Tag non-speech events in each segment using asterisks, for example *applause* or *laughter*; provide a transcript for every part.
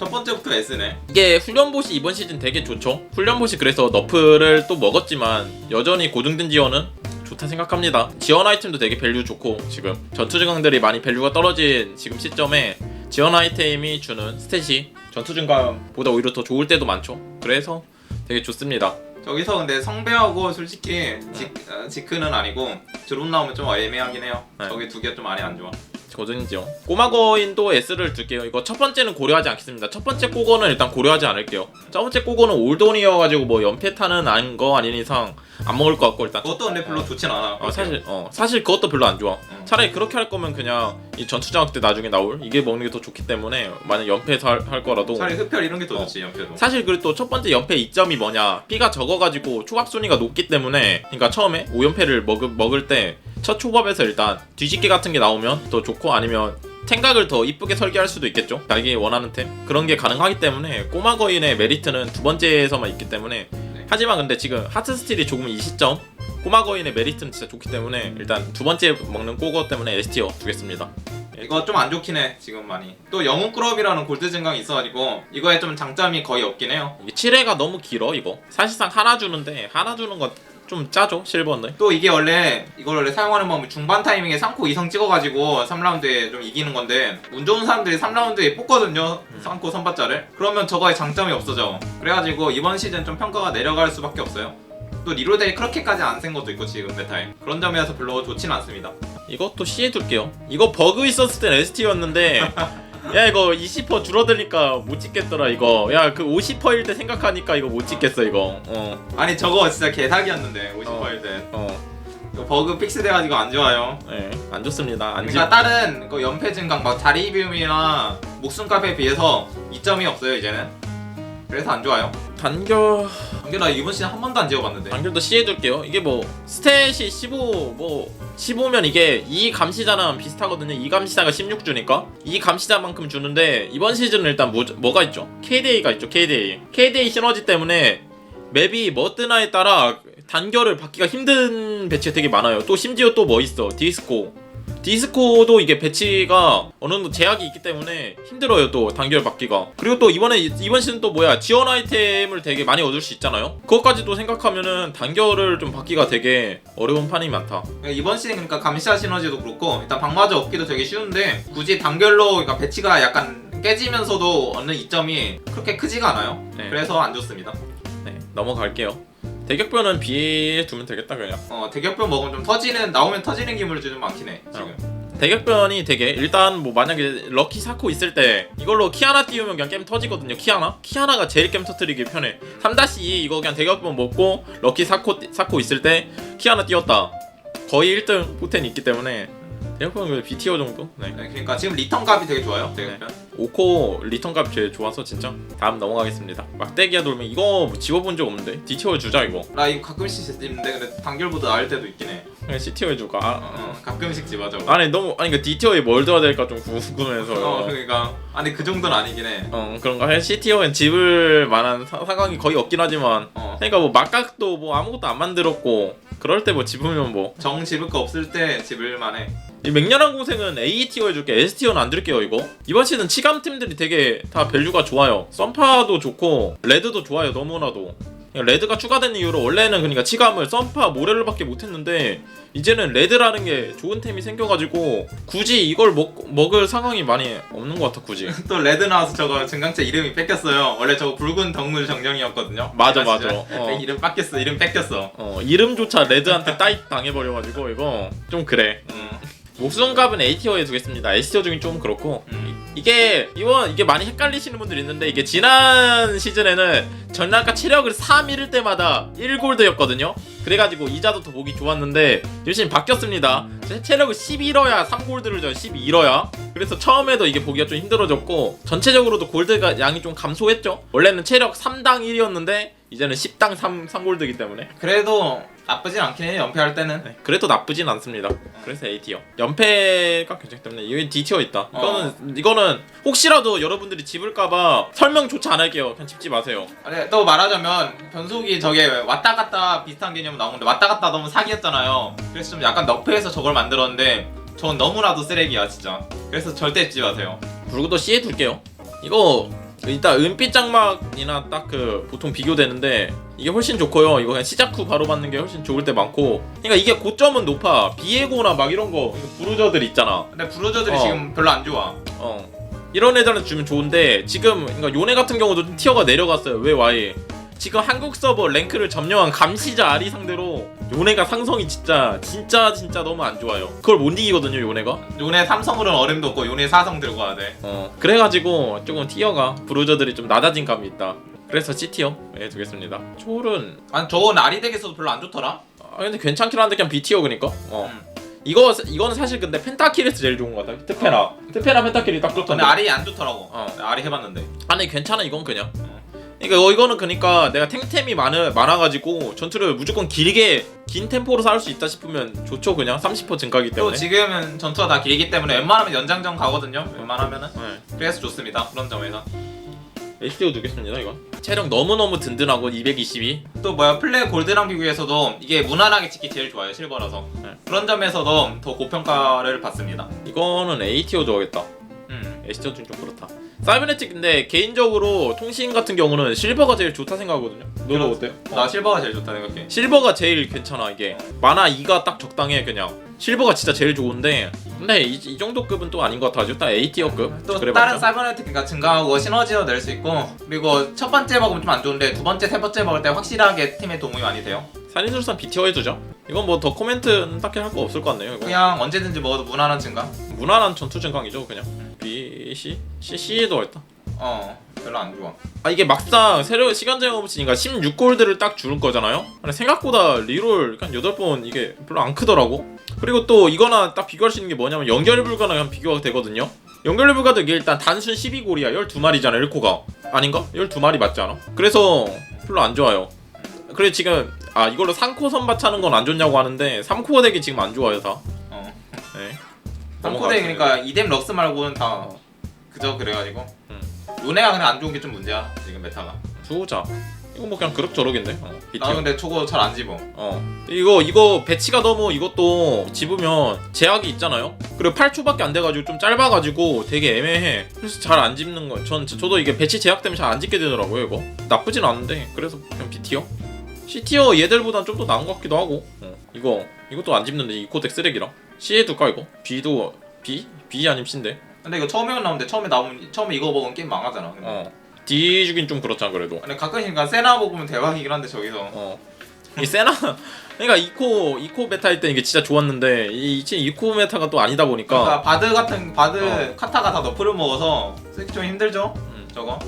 첫 번째부터 S네. 이게 훈련봇이 이번 시즌 되게 좋죠. 훈련봇이 그래서 너프를 또 먹었지만 여전히 고등된 지원은 좋다 생각합니다. 지원 아이템도 되게 밸류 좋고 지금 전투 증강들이 많이 밸류가 떨어진 지금 시점에 지원 아이템이 주는 스탯이 전투 증강보다 오히려 더 좋을 때도 많죠. 그래서 되게 좋습니다. 저기서 근데 성배하고 솔직히 지, 어, 지크는 아니고 드론 나오면 좀 애매하긴 해요. 네. 저기 두 개좀 많이 안 좋아. 고등지요. 꼬마 거인도 S를 둘게요. 이거 첫 번째는 고려하지 않겠습니다. 첫 번째 꼬거는 일단 고려하지 않을게요. 첫 번째 꼬거는 올돈이어가지고 뭐 연패타는 아닌 거 아닌 이상 안 먹을 것 같고 일단 그것도 근데 별로 좋진 않아. 어, 사실 어 사실 그것도 별로 안 좋아. 음. 차라리 그렇게 할 거면 그냥 이 전투장학 때 나중에 나올 이게 먹는 게 더 좋기 때문에 만약 연패에서 할, 할 거라도 차라리 흡혈 이런 게더 어. 좋지 연패도. 사실 그리고 또 첫 번째 연패 이점이 뭐냐 피가 적어가지고 초밥 순위가 높기 때문에 그러니까 처음에 5연패를 먹을, 먹을 때 첫 초밥에서 일단 뒤집기 같은 게 나오면 더 좋고 아니면 탱각을 더 이쁘게 설계할 수도 있겠죠 자기 원하는 템 그런 게 가능하기 때문에 꼬마 거인의 메리트는 두 번째에서만 있기 때문에 네. 하지만 근데 지금 하트 스틸이 조금 이 시점 꼬마 거인의 메리트는 진짜 좋기 때문에 일단 두 번째 먹는 꼬거 때문에 S티어 두겠습니다 이거 좀 안 좋긴 해 지금 많이. 또 영웅 클럽이라는 골드 증강이 있어가지고 이거에 좀 장점이 거의 없긴 해요. 이게 7회가 너무 길어 이거 사실상 하나 주는데 하나 주는 거 좀 짜죠 실버인데 또 이게 원래 이걸 원래 사용하는 방법이 중반 타이밍에 3코 2성 찍어가지고 3라운드에 좀 이기는 건데 운 좋은 사람들이 3라운드에 뽑거든요 3코 선발자를. 그러면 저거에 장점이 없어져. 그래가지고 이번 시즌 좀 평가가 내려갈 수밖에 없어요. 또 리로델이 그렇게까지 안 센 것도 있고 지금 메타에 그런 점이라서 별로 좋진 않습니다. 이것도 C에 둘게요. 이거 버그 있었을 땐 ST였는데 *laughs* 야 이거 20% 줄어드니까 못 찍겠더라 이거. 야 그 50%일 때 생각하니까 이거 못 찍겠어 이거. 어. 아니 저거 진짜 개사기였는데 50%일 때 어. 이거 버그 픽스 돼가지고 안 좋아요 예. 안 좋습니다. 안 그러니까 지. 다른 그 연패 증강 막 자리 비움이나 목숨 값에 비해서 이점이 없어요 이제는 그래서 안 좋아요 단결 근데 나 이번 시즌 한 번도 안 지어봤는데 단결도 C에 둘게요. 이게 뭐 스탯이 15 뭐 15면 이게 이 감시자랑 비슷하거든요. 이 감시자가 16 주니까 이 감시자만큼 주는데 이번 시즌은 일단 뭐, 뭐가 있죠? KDA가 있죠. KDA. KDA 시너지 때문에 맵이 뭐 뜨나에 따라 단결을 받기가 힘든 배치가 되게 많아요. 또 심지어 또 뭐 있어? 디스코. 디스코도 이게 배치가 어느 정도 제약이 있기 때문에 힘들어요 또 단결 받기가. 그리고 또 이번에 이- 이번 시즌 또 뭐야 지원 아이템을 되게 많이 얻을 수 있잖아요? 그것까지도 생각하면은 단결을 좀 받기가 되게 어려운 판이 많다. 그러니까 이번 시즌 그러니까 감시아 시너지도 그렇고 일단 방마저 얻기도 되게 쉬운데 굳이 단결로 그러니까 배치가 약간 깨지면서도 얻는 이점이 그렇게 크지가 않아요. 네. 그래서 안 좋습니다. 네 넘어갈게요 대격변은 B에 두면 되겠다 그냥. 어 대격변 먹으면 좀 터지는 나오면 터지는 기물이 좀 많긴 해 지금. 대격변이 되게 일단 뭐 만약에 럭키 사코 있을 때 이걸로 키아나 띄우면 그냥 게임 터지거든요 키아나? 키아나가 제일 게임 터트리기 편해. 3-2 이거 그냥 대격변 먹고 럭키 사코 사코 있을 때 키아나 띄웠다. 거의 1등 포텐 있기 때문에 대격변은 BTO 정도? 네. 네, 그러니까 지금 리턴 값이 되게 좋아요. 대격변 5코 리턴 값이 제일 좋아서 진짜 다음 넘어가겠습니다. 막대기야 돌면 이거 집어본 적 없는데? DTO 주자 이거. 나 이거 가끔씩 집는데 근데 단결보다 나을 때도 있긴 해. 그냥 CTO 해줄까 아, 어, 가끔씩 집어 저거 아니 너무 아니 그 DTO에 뭘 넣어야 될까 좀 궁금해서. 어 그러니까. 아니 그 정도는 아니긴 해. 어 그런가 해? CTO엔 집을 만한 사- 상황이 거의 없긴 하지만. 어. 그러니까 뭐 막각도 뭐 아무것도 안 만들었고 그럴 때 뭐 집으면 뭐. 이정 집을 거 없을 때 집을만 해 맹렬한 고생은 AETO 해줄게 STO는 안 드릴게요 이거 이번 시즌 치감 팀들이 되게 다 밸류가 좋아요 썬파도 좋고 레드도 좋아요 너무나도 레드가 추가된 이후로 원래는 그러니까 치감을 썬파 모렐로밖에 못했는데 이제는 레드라는 게 좋은 템이 생겨가지고 굳이 이걸 먹, 먹을 상황이 많이 없는 것 같아 굳이 *laughs* 또 레드 나와서 저거 증강체 이름이 뺏겼어요. 원래 저거 붉은 덩물 정령이었거든요. 맞아? 맞아. 어. 네, *laughs* 이름 뺏겼어. 이름 뺏겼어. 어 이름조차 레드한테 *laughs* 따이 당해버려가지고 이거 좀 그래 음. 목숨값은 ATO에 두겠습니다. S티어 중에 좀 그렇고. 음. 이게 이번 이게 많이 헷갈리시는 분들 있는데 이게 지난 시즌에는 전략가 체력을 3 잃을 때마다 1골드였거든요. 그래가지고 이자도 더 보기 좋았는데 요즘 바뀌었습니다. 체- 체력을 11어야 3골드를 줘 12어야. 그래서 처음에도 이게 보기가 좀 힘들어졌고 전체적으로도 골드가 양이 좀 감소했죠. 원래는 체력 3당 1이었는데 이제는 10당 3, 3골드이기 때문에. 그래도 나쁘진 않긴 해. 연패할 때는. 네, 그래도 나쁘진 않습니다. 그래서 A티어. 연패가 괜찮기 때문에 여기 D티어 있다. 이거는 이거는 혹시라도 여러분들이 집을까봐 설명조차 안 할게요. 그냥 집지 마세요. 아니, 또 말하자면 변속이 저게 왔다 갔다 비슷한 개념 나오는데 왔다 갔다 너무 사기였잖아요. 그래서 좀 약간 너프해서 저걸 만들었는데 저건 너무나도 쓰레기야 진짜. 그래서 절대 찍지 마세요. 불구도 C에 둘게요. 이거 일단 은빛 장막이나 딱 그 보통 비교되는데 이게 훨씬 좋고요. 이거 그냥 시작 후 바로 받는 게 훨씬 좋을 때 많고. 그러니까 이게 고점은 높아. 비에고나 막 이런 거 부르저들 있잖아. 근데 브루저들이 어. 지금 별로 안 좋아. 어. 이런 애들한테 주면 좋은데 지금 그러니까 요네 같은 경우도 좀 티어가 내려갔어요. 왜 와이? 지금 한국 서버 랭크를 점령한 감시자 아리 상대로 요네가 상성이 진짜 진짜 진짜 너무 안 좋아요. 그걸 못 이기거든요, 요네가. 요네 삼성으로는 어림도 없고 요네 사성 들고 와야 돼. 어. 그래가지고 조금 티어가 브루저들이 좀 낮아진 감이 있다. 그래서 C 티어 예 두겠습니다. 초월은 아니 저건 아리덱에서도 별로 안 좋더라. 아 근데 괜찮긴 한데 그냥 B 티어 그니까. 어. 음. 이거 이거는 사실 근데 펜타킬에서 제일 좋은 것 같아. 트페라. 트페라 펜타킬이 딱 근데 좋던데. 아리 안 좋더라고. 어. 아리 해봤는데. 아니 괜찮아 이건 그냥. 그러니까 이거- 이거는 그러니까 내가 탱템이 많아 많아가지고 전투를 무조건 길게 긴 템포로 쌓을 수 있다 싶으면 좋죠 그냥 30% 증가기 또 때문에. 지금은 전투가 다 길기 때문에 웬만하면 연장전 가거든요. 웬만하면은. 네. 그래서 좋습니다. 그런 점에서. HDO 두겠습니다 이건. 체력 너무 너무 든든하고 222. 또 뭐야 플레이 골드랑 비교해서도 이게 무난하게 찍기 제일 좋아요 실버라서. 네. 그런 점에서도 더 고평가를 받습니다. 이거는 A 티어 줘야겠다. 음. 에시전 좀 그렇다. 사이버네틱 근데 개인적으로 통신 같은 경우는 실버가 제일 좋다 생각하거든요. 너도 어때요? 나 실버가 제일 좋다 생각해. 실버가 제일 괜찮아 이게 만화 2가 딱 적당해 그냥 실버가 진짜 제일 좋은데 근데 이, 이 정도 급은 또 아닌 것 같아 일단 A 티어급 또 다른. 사이버네틱가 증가하고 시너지도 낼 수 있고 그리고 첫 번째 먹으면 좀 안 좋은데 두 번째 세 번째 먹을 때 확실하게 팀에 도움이 많이 돼요. 살인술산 B 티어 해두죠 이건 뭐 더 코멘트 는 딱히 할 거 없을 것 같네요 이거 그냥 언제든지 먹어도 무난한 증가. 무난한 전투 증강이죠 그냥 B, C? C, C에도 했다 어 별로 안 좋아. 아 이게 막상 새로 시간 제한 없으니까 16골드를 딱 주는 거잖아요 근데 생각보다 리롤 한 8번 이게 별로 안 크더라고 그리고 또 이거나 딱 비교할 수 있는 게 뭐냐면 연결 불가랑 비교가 되거든요 연결 불가도 이게 일단 단순 12골이야 12마리잖아 1코가 아닌가? 12마리 맞지 않아? 그래서 별로 안 좋아요 그래 지금 아 이걸로 3코 선바 차는 건 안 좋냐고 하는데 3코어 덱이 지금 안 좋아요 다 어. 네. 삼코대 그러니까 이뎀 럭스 말고는 다 어. 그저 그래가지고. 음. 요네가 그냥 안 좋은 게 좀 문제야 지금 메타가. 수호자. 이거 뭐 그냥 그럭저럭인데 어, 나. 근데 저거 잘 안 집어. 어. 이거 이거 배치가 너무 이것도 집으면 제약이 있잖아요? 그리고 8초밖에 안 돼가지고 좀 짧아가지고 되게 애매해. 그래서 잘 안 집는 거전 저도 이게 배치 제약 때문에 잘 안 집게 되더라고요 이거. 나쁘진 않은데. 그래서 그냥 B티어 C티어 얘들보단 좀 더 나은 것 같기도 하고. 어, 이거 이것도 안 집는데 이 코덱 쓰레기랑 C에 둘까 이거? B도 B? B 아니면 C인데 근데 이거 처음에 나오는데 처음에 나오면 처음에 이거 먹으면 게임 망하잖아. 근데. 어 D 주긴 좀 그렇잖아 그래도 근데 가끔씩 그러니까 세나 먹으면 대박이긴 한데 저기서. 어. 이 세나 *laughs* 그러니까 이코 이코 메타 할때 이게 진짜 좋았는데 이 이코 메타가 또 아니다 보니까 그러니까 바드 같은 바드 어. 카타가 다 너프를 먹어서 쓰기 좀 힘들죠. 음. 저거.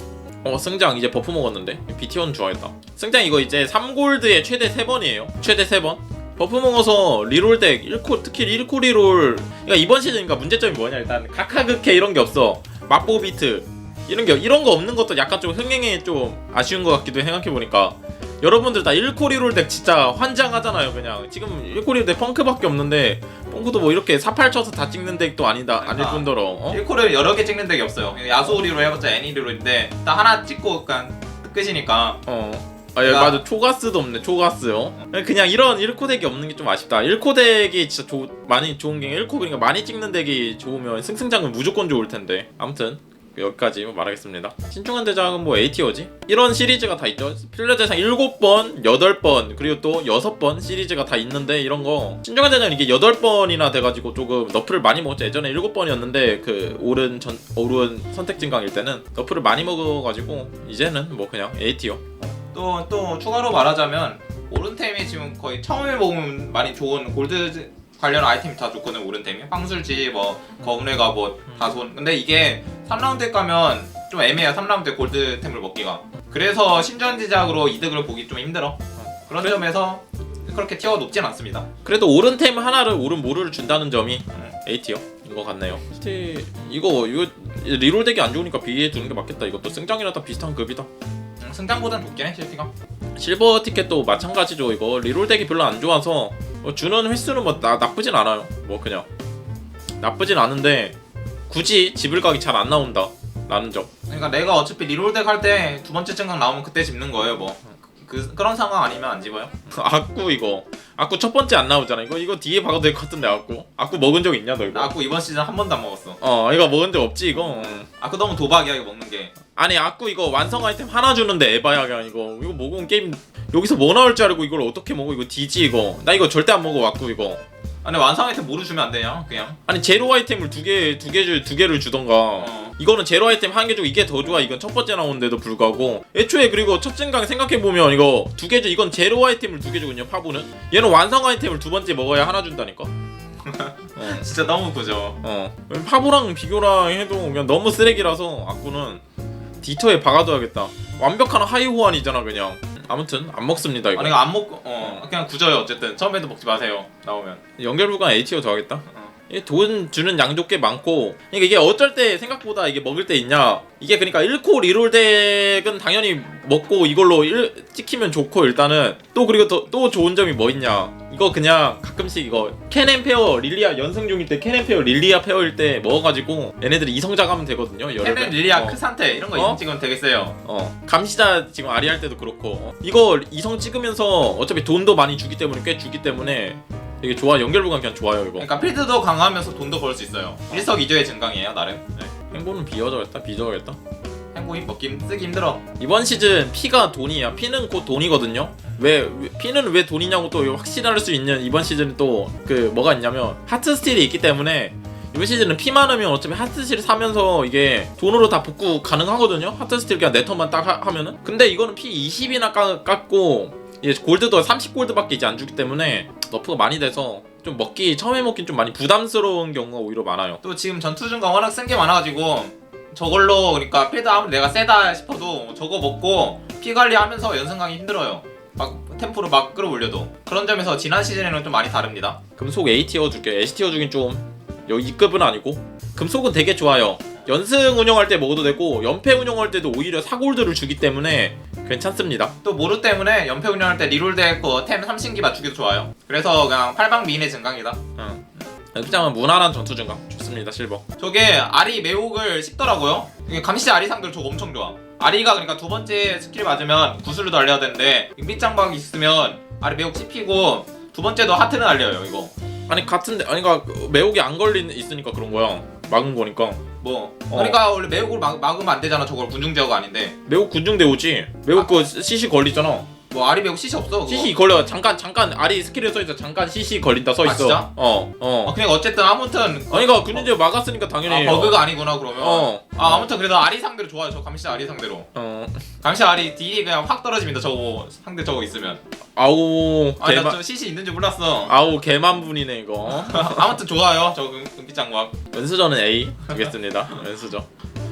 어 승장 이제 버프 먹었는데 BT1 좋아했다. 승장 이거 이제 3골드에 최대 3번이에요. 최대 3번. 버프 먹어서 리롤 덱 1코 특히 1코 리롤 그러니까 이번 시즌 그러니까 문제점이 뭐냐 일단 카카그케 이런 게 없어. 맛보 비트 이런 게 이런 거 없는 것도 약간 좀 흥행에 좀 아쉬운 것 같기도 해 생각해 보니까 여러분들 다 1코 리롤 덱 진짜 환장하잖아요 그냥 지금 1코 리롤 덱 펑크밖에 없는데 펑크도 뭐 이렇게 48 쳐서 다 찍는 덱도 아니다 아닐 아. 뿐더러 어? 1코를 여러 개 찍는 덱이 없어요. 야수리로 해봤자 애니리로인데 딱 하나 찍고 그냥 끝이니까. 어. 아, 예, 그러니까- 맞아. 초가스도 없네, 초가스, 어? 그냥 이런 1코 덱이 없는 게 좀 아쉽다. 1코 덱이 진짜 조, 많이 좋은 게 1코 그러니까 많이 찍는 덱이 좋으면 승승장은 무조건 좋을 텐데. 아무튼 여기까지 말하겠습니다. 신중한 대장은 뭐 ATO지? 이런 시리즈가 다 있죠. 필러 대상 7번, 8번, 그리고 또 6번 시리즈가 다 있는데 이런 거 신중한 대장은 이게 8번이나 돼가지고 조금 너프를 많이 먹었죠. 예전에 7번이었는데 그 오른 전 오른 선택 증강일 때는 너프를 많이 먹어가지고 이제는 뭐 그냥 ATO. 또 또 추가로 말하자면 오른템이 지금 거의 처음에 먹으면 많이 좋은 골드 관련 아이템이 다 좋거든 오른템이 황술지 뭐 거문의 갑옷 다손 근데 이게 3라운드에 가면 좀 애매해요 3라운드에 골드템을 먹기가 그래서 신전지작으로 이득을 보기 좀 힘들어 그런 그래? 점에서 그렇게 티어가 높진 않습니다 그래도 오른템 하나를 오른 모르를 준다는 점이 음. A티어 인 것 같네요. 이거 이거 리롤 덱이 안 좋으니까 B에 두는 게 맞겠다. 이것도 승장이랑 다 비슷한 급이다. 음, 승장보단 높긴 해 실티가 실버 티켓도 마찬가지죠. 이거 리롤 덱이 별로 안 좋아서 뭐 주는 횟수는 뭐 나, 나쁘진 않아요. 뭐 그냥 나쁘진 않은데 굳이 집을 가기 잘 안 나온다. 라는 점. 그러니까 내가 어차피 리롤 덱 할 때 두 번째 증강 나오면 그때 집는 거예요 뭐 그, 그런 상황 아니면 안 집어요 *laughs* 아쿠 이거 아쿠 첫 번째 안 나오잖아. 이거 이거 뒤에 박아도 될 것 같은데 아쿠. 아쿠 먹은 적 있냐 너 이거? 나 아쿠 이번 시즌 한 번도 안 먹었어 어 이거 먹은 적 없지 이거. 음. 아쿠 너무 도박이야 이거 먹는 게 아니 아꾸 이거 완성 아이템 하나 주는데 에바야 그냥 이거. 이거 먹으면 게임 여기서 뭐 나올 줄 알고 이걸 어떻게 먹어? 이거 디지 이거. 나 이거 절대 안 먹어 아꾸 이거. 아니 완성 아이템 모두 주면 안 되냐 그냥? 아니 제로 아이템을 두 개 두개주두 개를 주던가. 어. 이거는 제로 아이템 한 개 주고 이게 더 좋아 이건 첫 번째 나오는데도 불구하고. 애초에 그리고 첫 증강 생각해 보면 이거 두 개 주 이건 제로 아이템을 두 개 주거든요 파부는. 얘는 완성 아이템을 두 번째 먹어야 하나 준다니까? 어. *laughs* 진짜 너무 그죠? 어. 파부랑 비교랑 해도 그냥 너무 쓰레기라서 아꾸는 디터에 박아둬야겠다. 완벽한 하이 호환이잖아 그냥. 아무튼 안 먹습니다 이거. 아니 이거 안 먹고 어 그냥 굳어요. 어쨌든 처음에도 먹지 마세요. 나오면. 연결부가 ATO 더하겠다. 어. 돈 주는 양도 꽤 많고 그러니까 이게 어쩔 때 생각보다 이게 먹을 때 있냐 이게 그러니까 1코 리롤 덱은 당연히 먹고 이걸로 1 찍히면 좋고 일단은 또 그리고 더, 또 좋은 점이 뭐 있냐 이거 그냥 가끔씩 이거 캔앤 페어 릴리아 연승 중일 때 캔앤 페어 릴리아 페어일 때 먹어가지고 얘네들이 이성작 하면 되거든요 여름에 캐넨 릴리아 어. 크산테 이런 거 어? 이름 찍으면 되겠어요 어 감시자 지금 아리 할 때도 그렇고 어. 이거 이성 찍으면서 어차피 돈도 많이 주기 때문에 꽤 주기 때문에 되게 좋아 연결부가 그냥 좋아요 이거 그러니까 필드도 강화하면서 돈도 벌 수 있어요 일석이조의 증강이에요 나름 네. 행보는 비워져야겠다 비져야겠다 행복이 먹기 쓰기 힘들어 이번 시즌 피가 돈이야. 피는 곧 돈이거든요. 왜, 왜- 피는 왜 돈이냐고 또 확실할 수 있는 이번 시즌은 또그 뭐가 있냐면 하트 스틸이 있기 때문에 이번 시즌은 피 많으면 어차피 하트 스틸 사면서 이게 돈으로 다 복구 가능하거든요. 하트 스틸 그냥 네 턴만 딱 하, 면은 근데 이거는 피 20이나 깎, 깎고 이게 골드도 30골드밖에 이제 안 주기 때문에 너프가 많이 돼서 좀 먹기 처음에 먹긴 좀 많이 부담스러운 경우가 오히려 많아요. 또 지금 전투 증강 워낙 쓴 게 많아가지고 저걸로 그러니까 필드 아무리 내가 세다 싶어도 저거 먹고 피 관리하면서 연승강이 힘들어요 막 템포를 막 끌어올려도 그런 점에서 지난 시즌에는 좀 많이 다릅니다 금속 A 티어 줄게. S 티어 주긴 좀 여기 2급은 아니고 금속은 되게 좋아요. 연승 운영할 때 먹어도 되고 연패 운영할 때도 오히려 사골드를 주기 때문에 괜찮습니다. 또 모루 때문에 연패 운영할 때 리롤 되고 템 3신기 맞추기도 좋아요 그래서 그냥 팔방 미인의 증강이다 연장은 무난한 전투 증강 좋습니다 실버. 저게 아리 매혹을 씹더라고요. 이게 감시 아리 상들 저거 엄청 좋아. 아리가 그러니까 두 번째 스킬 맞으면 구슬로 달려야 되는데 밑장박 있으면 아리 매혹 씹히고 두 번째도 하트는 날려요 이거. 아니 같은데 아니 그러니까 매혹이 안 걸린 있으니까 그런 거야. 막은 거니까. 뭐 어. 그러니까 원래 매혹을 막, 막으면 안 되잖아 저걸 군중 제어가 아닌데 매혹 군중 대우지. 매혹 그 CC 걸리잖아. 뭐 아리 매혹 CC 없어 그거. CC 걸려. 잠깐 잠깐 아리 스킬에 써 있어. 잠깐 CC 걸린다 써 있어. 아, 진짜? 어 어. 어, 그냥 어쨌든 아무튼 아니 그러니까 군중대우 막았으니까 당연히. 아, 버그가 아니구나 그러면. 어. 아 아무튼 그래도 아리 상대로 좋아요 저 감시 아리 상대로. 어. 감시 아리 딜이 그냥 확 떨어집니다 저거 상대 저거 있으면. 아우 아나 개만 저 CC 있는 줄 몰랐어. 아우 개만 분이네 이거. *laughs* 아무튼 좋아요 저 금- 금기장박. 연수저는 A 주겠습니다. 연수저.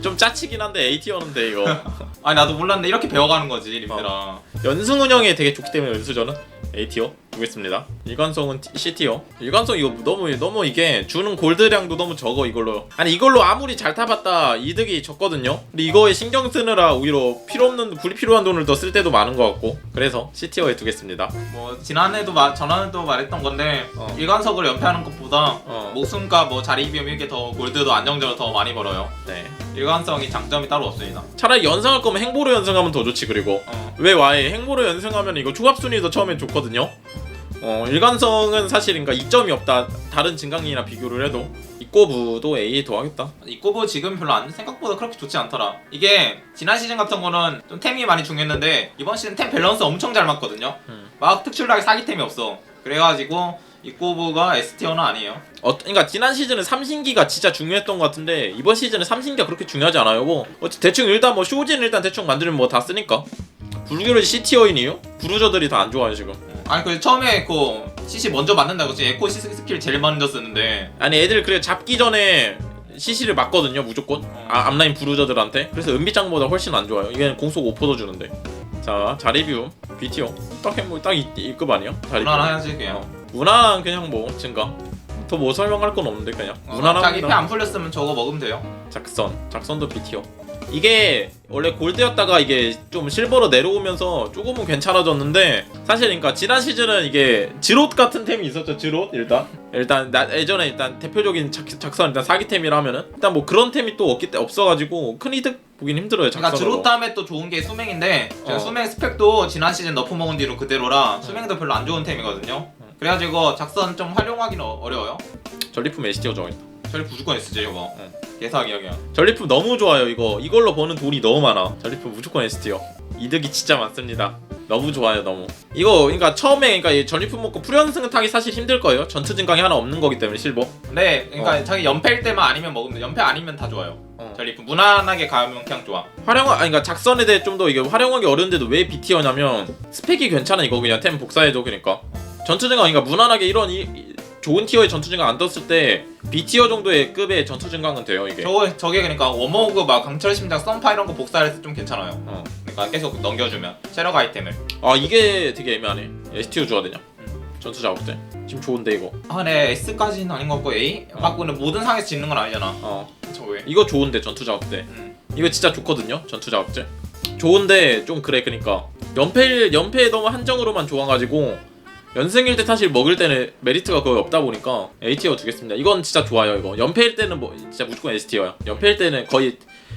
좀 짜치긴 한데 A 티어는데 이거. *laughs* 아니 나도 몰랐는데 이렇게 배워가는 거지 님들아. 연승 운영에 되게 좋기 때문에 연수저는 A 티 어 주겠습니다. 일관성은 T- C 티어. 일관성 이거 너무 너무 이게 주는 골드량도 너무 적어 이걸로. 아니 이걸로 아무리 잘 타봤다 이득이 적거든요. 근데 이거에 신경 쓰느라 오히려 필요 없는 불필요한 돈을 더 쓸 때도 많은 것 같고. 그래서 C 티어에 두겠습니다. 뭐 지난해도 마, 전화에도 말했던 건데 어. 일관석을 연패하는 것보다 어. 목숨과 뭐 자리 비움 이게 더 골드도 안정적으로 더 많이 벌어요. 네. 일관성이 장점이 따로 없습니다. 차라리 연승할 거면 행보로 연승하면 더 좋지 그리고. 어. 왜 와해 행보로 연승하면 이거 조합 순위도 처음엔 좋거든요. 어 일관성은 사실 그러니까 이점이 없다. 다른 증강이나 비교를 해도 이꼬부도 A 더하겠다. 이꼬부 지금 별로 안 생각보다 그렇게 좋지 않더라. 이게 지난 시즌 같은 거는 좀 템이 많이 중요했는데 이번 시즌 템 밸런스 엄청 잘 맞거든요. 음. 막 특출나게 사기템이 없어. 그래가지고 이꼬부가 S티어는 아니에요. 어 그러니까 지난 시즌은 삼신기가 진짜 중요했던 것 같은데 이번 시즌은 삼신기가 그렇게 중요하지 않아요. 뭐 어찌 대충 일단 뭐 쇼진 일단 대충 만들면 뭐 다 쓰니까. 불교를 C 티어인이요? 부루저들이 다 안 좋아요 지금. 아니 그 처음에 그 CC 먼저 맞는다고 지금 에코 시 스킬 제일 먼저 쓰는데. 아니 애들 그래 잡기 전에 CC를 맞거든요 무조건. 아, 앞라인 부루저들한테. 그래서 은비짱보다 훨씬 안 좋아요. 이게 공속 5%도 주는데. 자 자리뷰. BTO 딱 해뭐 딱 2급 아니야? 자리뷰. 무난해야지 그냥. 어. 무난한 그냥 뭐 증가. 더 뭐 설명할 건 없는데 그냥. 어, 자기 배 무난합니다 안 풀렸으면 저거 먹으면 돼요. 작선. 작선도 BTO 이게 원래 골드였다가 이게 좀 실버로 내려오면서 조금은 괜찮아졌는데 사실 그러니까 지난 시즌은 이게 지롯 같은 템이 있었죠 지롯 일단 일단 나 예전에 일단 대표적인 작, 작선 일단 사기템이라 하면은 일단 뭐 그런 템이 또 없기 때 없어가지고 큰 이득 보긴 힘들어요 그러니까 작선으로 드롯 다음에 또 좋은 게 수맹인데 제가 어. 수맹 스펙도 지난 시즌 너프 먹은 뒤로 그대로라 수맹도 별로 안 좋은 템이거든요. 그래가지고 작선 좀 활용하기는 어- 어려워요. 전리품 STO 정했다 전리품 무조건 SJ 저거 응. 개사기야 그냥 전리품 너무 좋아요 이거. 이걸로 버는 돈이 너무 많아. 전리품 무조건 ST요. 이득이 진짜 많습니다. 너무 좋아요 너무. 이거 그러니까 처음에 그러니까 이 전리품 먹고 풀연승 타기 사실 힘들 거예요. 전투 증강이 하나 없는 거기 때문에 실버. 근데 그러니까 자기 연패일 때만 아니면 먹으면 돼 연패 아니면 다 좋아요. 어. 전리품 무난하게 가면 그냥 좋아. 활용 아니 그러니까 작전에 대해 좀 더 이게 활용하기 어려운데도 왜 BT어냐면 스펙이 괜찮아 이거. 그냥 템 복사해줘 그러니까. 전투 증강 그러니까 무난하게 이런 이, 이- 좋은 티어의 전투 증강 안 떴을 때 B티어 정도의 급의 전투 증강은 돼요 이게? 저거 저게 그러니까 워머우그 막 강철 심장 썸파 이런 거 복사할 때좀 괜찮아요. 어. 그러니까 계속 넘겨주면 체력 아이템을. 아 이게 되게 애매하네. STO 줘야 되냐? 전투 작업 때. 지금 좋은데 이거. 아 근데 S까지는 아닌 것 같고 A? 어. 바꾸는 모든 상에서 짓는 건 아니잖아. 어. 저거에 이거 좋은데 전투 작업 때. 음. 이거 진짜 좋거든요 전투 작업제 좋은데 좀 그래 그니까. 연패 연패 너무 한정으로만 좋아가지고 연승일 때 사실 먹을 때는 메리트가 거의 없다 보니까 A티어 주겠습니다 이건 진짜 좋아요 이거 연패일 때는 뭐 진짜 무조건 S티어야 연패일 때는 거의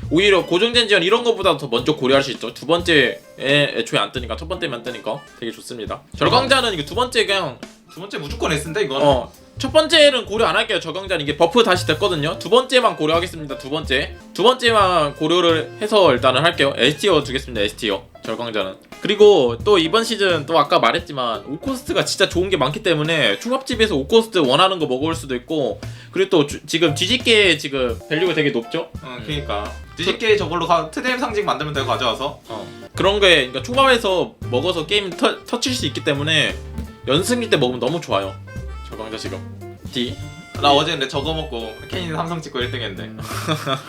오히려 고정된 지원 이런 거보다 더 먼저 고려할 수 있죠 두 번째에 애초에 안 뜨니까 첫 번째만 뜨니까 되게 좋습니다 절강자는 이게 두 번째 그냥 두 번째 무조건 S인데 이거는 어. 첫 번째는 고려 안 할게요. 저강자는 이게 버프 다시 됐거든요. 두 번째만 고려하겠습니다. 두 번째. 두 번째만 고려를 해서 일단은 할게요. S티어 주겠습니다. S티어. 절강자는. 그리고 또 이번 시즌 또 아까 말했지만 오코스트가 진짜 좋은 게 많기 때문에 초밥집에서 오코스트 원하는 거 먹을 수도 있고 그리고 또 주- 지금 뒤집게 지금 밸류가 되게 높죠. 어 그니까 뒤집게 저걸로 가, 트뎀 상징 만들면 되고 가져와서 어. 그런 게 그러니까 초밥에서 먹어서 게임 터, 터칠 수 있기 때문에 연승일 때 먹으면 너무 좋아요. 절강자 지금. D. 나 어제 근데 저거 먹고 케인 삼성 찍고 1등 했는데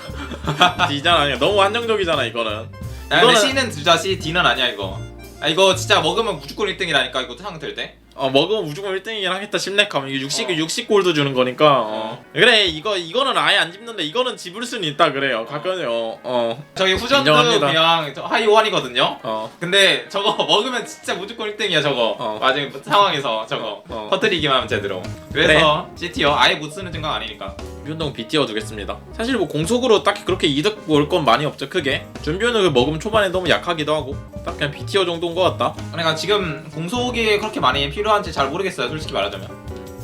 *laughs* D잖아. 너무 한정적이잖아 이거는. 야, 근데 이거는- C는 두자 C, D는 아니야 이거. 아 이거 진짜 먹으면 무조건 1등이라니까 이거 상될 때 어 먹으면 무조건 1등이긴 하겠다 심렉하면 이게 60 60 골드 주는 거니까 어. 그래 이거 이거는 아예 안 집는데 이거는 집을 수는 있다 그래요. 가끔요 어 저기 후전도 인정합니다. 그냥 저 하이원이거든요? 어. 근데 저거 *laughs* 먹으면 진짜 무조건 1등이야 저거. 어. 마지막 상황에서 저거 어. 터뜨리기만 하면 제대로. 그래서 C티어 아예 못 쓰는 증강 아니니까. 준비운동 B 띄워 두겠습니다. 사실 뭐 공속으로 딱히 그렇게 이득 볼 건 많이 없죠 크게. 준비운동을 먹으면 초반에 너무 약하기도 하고 딱 그냥 B 티어 정도인 것 같다. 그러니까 지금 공속이 그렇게 많이 필요 한지 잘 모르겠어요 솔직히 말하자면.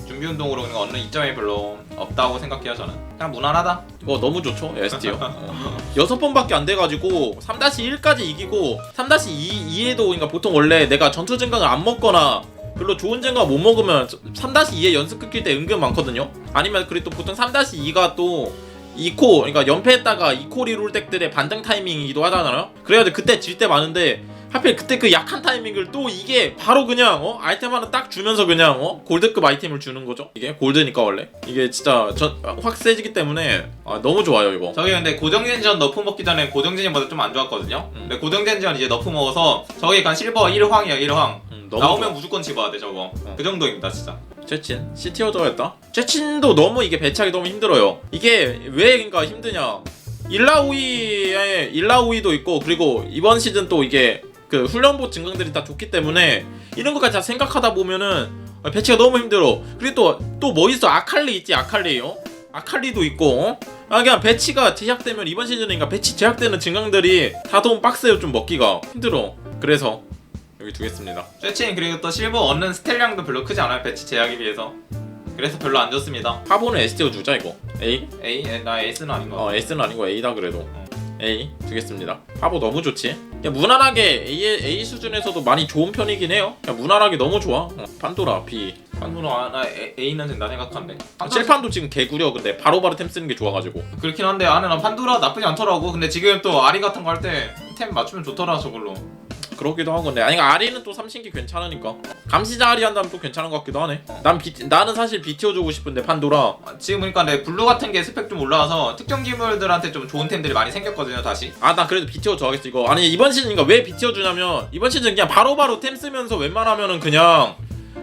준비 운동으로 그러니까 얻는 이점이 별로 없다고 생각해요 저는. 그냥 무난하다. 이거 너무 좋죠 S 티어 어. 여섯 번밖에 안 돼가지고 3-1까지 이기고 3-2에도 그러니까 보통 원래 내가 전투 증강을 안 먹거나 별로 좋은 증강 못 먹으면 3-2에 연습 끊길 때 은근 많거든요. 아니면 또 보통 3-2가 또 2코 그러니까 연패했다가 2코 리롤 덱들의 반등 타이밍이기도 하잖아요. 그래가지고 그때 질 때 많은데 하필 그때 그 약한 타이밍을 또 이게 바로 그냥 어? 아이템 하나 딱 주면서 그냥 어? 골드급 아이템을 주는 거죠? 이게 골드니까 원래? 이게 진짜 전, 확 세지기 때문에 아, 너무 좋아요 이거. 저기 근데 고정젠지전 너프 먹기 전에 고정젠지보다 좀안 좋았거든요? 음. 근데 고정젠지전 이제 너프 먹어서 저기 간 실버 1황이야 1황. 음, 나오면 좋아. 무조건 집어야 돼 저거. 어. 그 정도입니다 진짜. 최친. 시티어저였다? 최친도 너무 이게 배치하기 너무 힘들어요. 이게 왜 그러니까 힘드냐. 일라우이에 일라우이도 있고 그리고 이번 시즌 또 이게 그 훈련보 증강들이 다 좋기 때문에 이런 것까지 다 생각하다 보면은 배치가 너무 힘들어. 그리고 또 또 뭐 있어? 아칼리 있지 아칼리 어? 아칼리도 있고 어? 아 그냥 배치가 제약되면 이번 시즌이니까 배치 제약되는 증강들이 다 너무 빡세요 좀 먹기가. 힘들어. 그래서 여기 두겠습니다. 쇠친 그리고 또 실버 얻는 스텔량도 별로 크지 않아요 배치 제약에 비해서. 그래서 별로 안 좋습니다. 파보는 STO 주자 이거. A? A? 에, 나 S는 아닌 거 같아. 어 S는 아니고 A다 그래도. 어. A 두겠습니다. 파보 너무 좋지? 그냥 무난하게 A, A 수준에서도 많이 좋은 편이긴 해요. 그냥 무난하게 너무 좋아. 어, 판도라 B. 판도로 아, 나 A- A는 된다 판도라- 칠판도 지금 개구려. 근데 바로바로 템 쓰는 게 좋아가지고. 그렇긴 한데 아는 난 판도라 나쁘지 않더라고. 근데 지금 또 아리 같은 거 할 때 템 맞추면 좋더라 저걸로 그러기도 하고 근데 아니 아리는 또 삼신기 괜찮으니까. 감시자 아리 한다면 또 괜찮은 것 같기도 하네. 난 B, 나는 사실 BTO 주고 싶은데 판도라. 아, 지금 보니까 내 블루 같은 게 스펙 좀 올라와서 특정 기물들한테 좀 좋은 템들이 많이 생겼거든요 다시. 아 나 그래도 BTO 좋아하겠어 이거. 아니 이번 시즌이니까 왜 BTO 주냐면 이번 시즌 그냥 바로바로 템 쓰면서 웬만하면은 그냥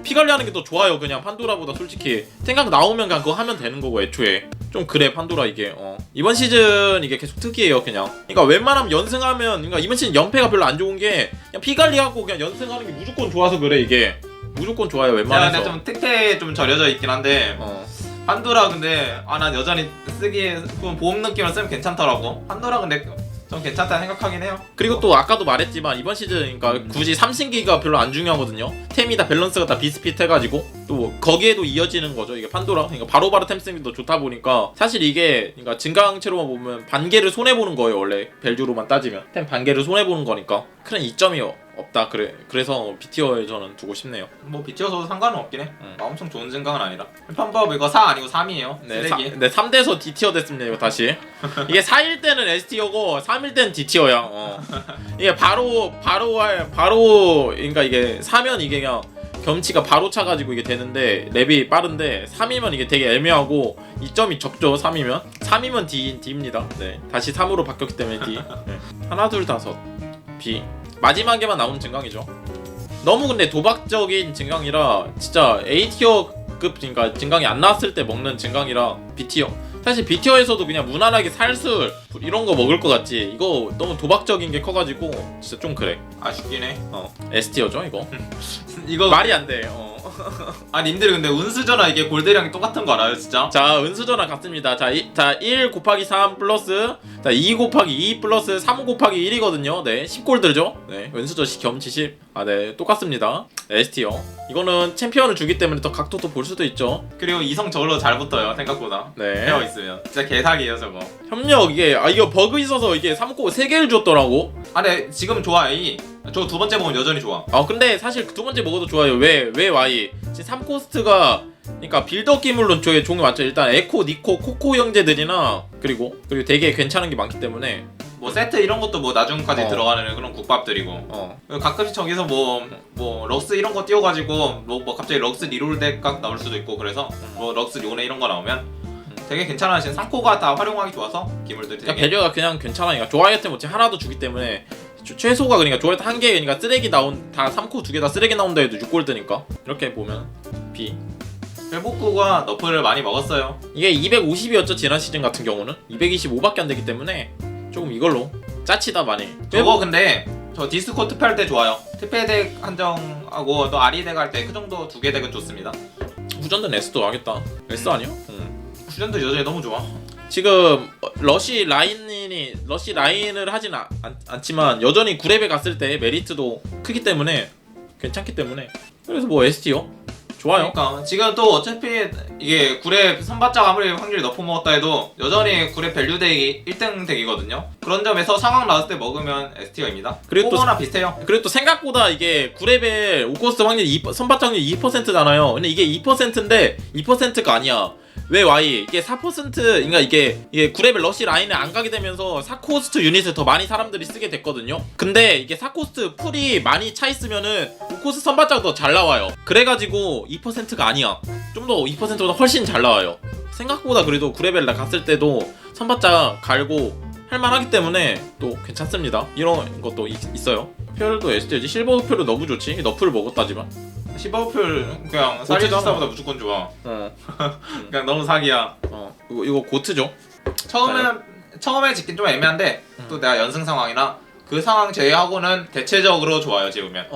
피 관리하는 게 더 좋아요. 그냥 판도라보다 솔직히 생각 나오면 그냥 그거 하면 되는 거고 애초에. 좀 그래 판도라 이게. 어. 이번 시즌 이게 계속 특이해요 그냥. 그러니까 웬만하면 연승하면 그러니까 이번 시즌 연패가 별로 안 좋은 게 그냥 피 관리하고 그냥 연승하는 게 무조건 좋아서 그래 이게. 무조건 좋아요 제가 웬만해서. 근데 좀 특패에 좀 절여져 있긴 한데 어. 판도라 근데 아 난 여전히 쓰기에 좀 보험 느낌을 쓰면 괜찮더라고. 판도라 근데 좀 괜찮다 생각하긴 해요. 그리고 또 아까도 말했지만 이번 시즌 그러니까 굳이 삼신기가 별로 안 중요하거든요. 템이 다 밸런스가 다 비슷비슷해가지고 또 거기에도 이어지는 거죠. 이게 판도라. 그러니까 바로바로 템 쓰기도 좋다 보니까 사실 이게 그러니까 증강체로만 보면 반개를 손해 보는 거예요. 원래 벨주로만 따지면 템 반개를 손해 보는 거니까 큰 이점이 없다. 그래 그래서 비티어에 저는 두고 싶네요. 뭐 비티어서도 상관은 없긴 해. 음. 막 엄청 좋은 증강은 아니라. 편법 이거 4 아니고 3이에요. 네, 사, 쓰레기. 네 3대에서 D티어 됐습니다. 이거 다시. *laughs* 이게 4일 때는 S티어고 3일 때는 D티어야. 어. *laughs* 이게 바로 바로 할 바로 그러니까 이게 사면 이게 그냥 겸치가 바로 차가지고 이게 되는데 랩이 빠른데 3이면 이게 되게 애매하고 이점이 적죠 3이면 3이면 D, D입니다 네 다시 3으로 바뀌었기 때문에 D 네. 하나 둘 다섯 B 마지막에만 나오는 증강이죠. 너무 근데 도박적인 증강이라 진짜 A티어급 그러니까 증강이 안 나왔을 때 먹는 증강이라 B티어. 사실 B티어에서도 그냥 무난하게 살술 이런 거 먹을 것 같지? 이거 너무 도박적인 게 커가지고 진짜 좀 그래. 아쉽긴 해. 어 S티어죠 이거? *laughs* 이거 말이 안 돼 어. *laughs* 아 님들 근데 운수저나 이게 골대량이 똑같은 거 알아요 진짜? 자 은수전화 같습니다. 자, 이, 자 1 곱하기 3 플러스 자, 2 곱하기 2 플러스 3 곱하기 1이거든요. 네 10골드죠? 네 은수저 시 겸치 10아 네 똑같습니다. S티어. 이거는 챔피언을 주기 때문에 더 각도도 볼 수도 있죠. 그리고 이성 저걸로 잘 붙어요 생각보다. 네. 헤어 있으면. 진짜 개사기예요 저거. 협력 이게 아 이거 버그 있어서 이게 3고 3개를 줬더라고 아 근데 지금 좋아 A. 저두 번째 보면 여전히 좋아. 아 근데 사실 두 번째 먹어도 좋아요 왜왜 Y 지금 3코스트가 그러니까 빌더 기물론 저의 종이 맞죠 일단 에코 니코 코코 형제들이나 그리고 그리고 되게 괜찮은 게 많기 때문에 뭐 세트 이런 것도 뭐 나중까지 어. 들어가는 그런 국밥들이고. 어 가끔씩 저기서 뭐, 뭐, 럭스 이런 거 띄워가지고, 뭐, 뭐 갑자기 럭스 리롤 덱각 나올 수도 있고, 그래서, 뭐, 럭스 요네 이런 거 나오면 되게 괜찮아지는 상코가 다 활용하기 좋아서, 기물들 그러니까 되게. 배려가 그냥 괜찮아니까 조아이한테 뭐지 하나도 주기 때문에 최- 최소가 그러니까 조아이트 한개 그러니까 쓰레기 나온 다 3코 두 개 다 쓰레기 나온다 해도 6골드니까 이렇게 보면 B 회복구가 너프를 많이 먹었어요. 이게 250이었죠 지난 시즌 같은 경우는 225밖에 안 되기 때문에 조금 이걸로 짜치다 많이 저거 근데, 저 디스코 투표할 때 좋아요. 투표 덱 한정하고, 또 아리 덱 할 때 그 정도 두 개 덱은 좋습니다. 후전된 S도 하겠다 S 아니요? 응. 후전도 여전히 너무 좋아. 지금 어, 러시 라인이 러시 라인을 하진 않, 않, 않지만 여전히 9렙에 갔을 때 메리트도 크기 때문에 괜찮기 때문에 그래서 뭐 ST요 좋아요 그러니까 지금 또 어차피 이게 구랩 선발자가 아무리 확률이 높아 먹었다 해도 여전히 구랩 밸류 덱이 1등 덱이거든요. 그런 점에서 상황 나왔을 때 먹으면 ST어입니다. 그리고 또 포거나 비슷해요. 그리고 또 생각보다 이게 9렙에 오코스트 확률 2, 선발자 확률 2%잖아요 근데 이게 2%인데 2%가 아니야 왜 Y? 이게 4% 그러니까 이게 이게 9레벨 러시 라인에 안 가게 되면서 4코스트 유닛을 더 많이 사람들이 쓰게 됐거든요. 근데 이게 4코스트 풀이 많이 차 있으면은 5코스트 선발자가 더 잘 나와요. 그래가지고 2%가 아니야. 좀 더 2%보다 훨씬 잘 나와요. 생각보다 그래도 9레벨 갔을 때도 선발자 갈고 할만하기 때문에 또 괜찮습니다. 이런 것도 있, 있어요. 표도 ST지 실버 표를 너무 좋지. 너프를 먹었다지만. 15풀 그냥 고치잖아. 사리주사보다 무조건 좋아. 어. *laughs* 그냥 너무 사기야. 어. 이거 이거 고트죠. 처음에는 처음에 짓긴 좀 애매한데 음. 또 내가 연승 상황이나 그 상황 제외하고는 대체적으로 좋아요 지으면.